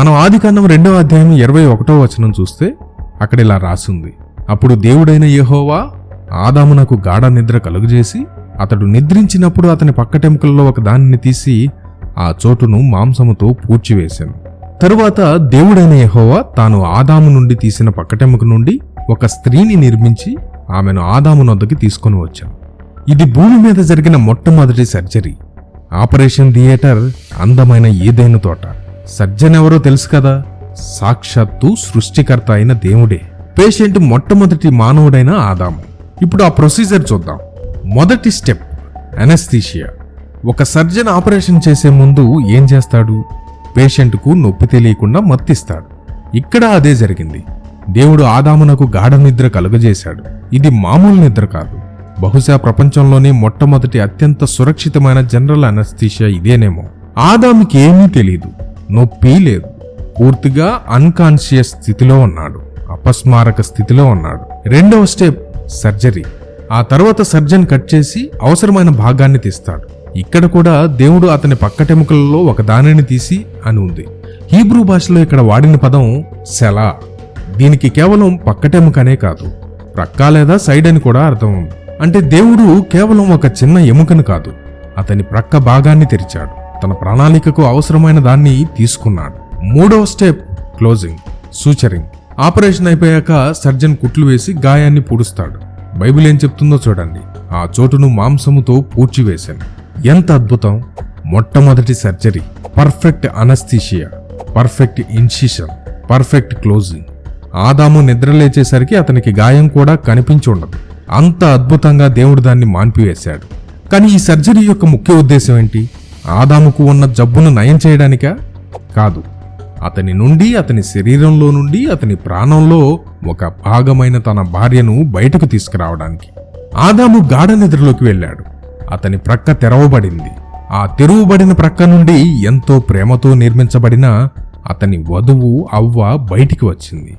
మనం ఆదికాండం రెండవ అధ్యాయం ఇరవై ఒకటో వచనం చూస్తే అక్కడ ఇలా రాసింది. అప్పుడు దేవుడైన యహోవా ఆదామునకు గాఢ నిద్ర కలుగజేసి అతడు నిద్రించినప్పుడు అతని పక్కటెముకల్లో ఒక దానిని తీసి ఆ చోటును మాంసముతో పూడ్చివేశాను. తరువాత దేవుడైన యహోవా తాను ఆదాము నుండి తీసిన పక్కటెముక నుండి ఒక స్త్రీని నిర్మించి ఆమెను ఆదాము నొద్దకి తీసుకొని వచ్చాను. ఇది భూమి మీద జరిగిన మొట్టమొదటి సర్జరీ. ఆపరేషన్ థియేటర్ అందమైన ఏదైన తోట. సర్జన్ ఎవరో తెలుసు కదా? సాక్షాత్తు సృష్టికర్త అయిన దేవుడే. పేషెంట్ మొట్టమొదటి మానవుడైన ఆదాము ఇప్పుడు ఆ ప్రొసీజర్ చూద్దాం. మొదటి స్టెప్ అనస్థీషియా. ఒక సర్జన్ ఆపరేషన్ చేసే ముందు ఏం చేస్తాడు? పేషెంట్కు నొప్పి తెలియకుండా మత్తిస్తాడు. ఇక్కడ అదే జరిగింది. దేవుడు ఆదామునకు గాఢ నిద్ర కలుగజేశాడు. ఇది మామూలు నిద్ర కాదు. బహుశా ప్రపంచంలోనే మొట్టమొదటి అత్యంత సురక్షితమైన జనరల్ అనస్థీషియా ఇదేనేమో. ఆదాముకి ఏమీ తెలియదు నొప్పి లేదు. పూర్తిగా అన్కాన్షియస్ స్థితిలో ఉన్నాడు. అపస్మారక స్థితిలో ఉన్నాడు. రెండవ స్టెప్ సర్జరీ ఆ తర్వాత సర్జన్ కట్ చేసి అవసరమైన భాగాన్ని తీస్తాడు. ఇక్కడ కూడా దేవుడు అతని పక్కటెముకలలో ఒక దానిని తీసి అని ఉంది. హీబ్రూ భాషలో ఇక్కడ వాడిన పదం సెలా. దీనికి కేవలం పక్కటెముకనే కాదు. ప్రక్క లేదా సైడ్ అని కూడా అర్థం ఉంది. అంటే దేవుడు కేవలం ఒక చిన్న ఎముకను కాదు. అతని ప్రక్క భాగాన్ని తెరిచాడు. తన ప్రణాళికకు అవసరమైన దాన్ని తీసుకున్నాడు. మూడవ స్టెప్ క్లోజింగ్ సూచరింగ్. ఆపరేషన్ అయిపోయాక సర్జన్ కుట్లు వేసి గాయాన్ని పూడుస్తాడు. బైబిల్ ఏం చెప్తుందో చూడండి. ఆ చోటును మాంసముతో పూడ్చివేశాను. ఎంత అద్భుతం! మొట్టమొదటి surgery perfect anaesthesia perfect incision perfect closing. ఆదాము నిద్రలేచేసరికి అతనికి గాయం కూడా కనిపించి ఉండదు. అంత అద్భుతంగా దేవుడు దాన్ని మాన్పివేశాడు. కానీ ఈ సర్జరీ యొక్క ముఖ్య ఉద్దేశం ఏంటి? ఆదాముకు ఉన్న జబ్బును నయం చేయడానికా? కాదు. అతని నుండి అతని శరీరంలో నుండి అతని ప్రాణంలో ఒక భాగమైన తన భార్యను బయటకు తీసుకురావడానికి. ఆదాము గాఢ నిద్రలోకి వెళ్ళాడు. అతని ప్రక్క తెరవబడింది. ఆ తెరువబడిన ప్రక్క నుండి ఎంతో ప్రేమతో నిర్మించబడిన అతని వధువు అవ్వ బయటికి వచ్చింది.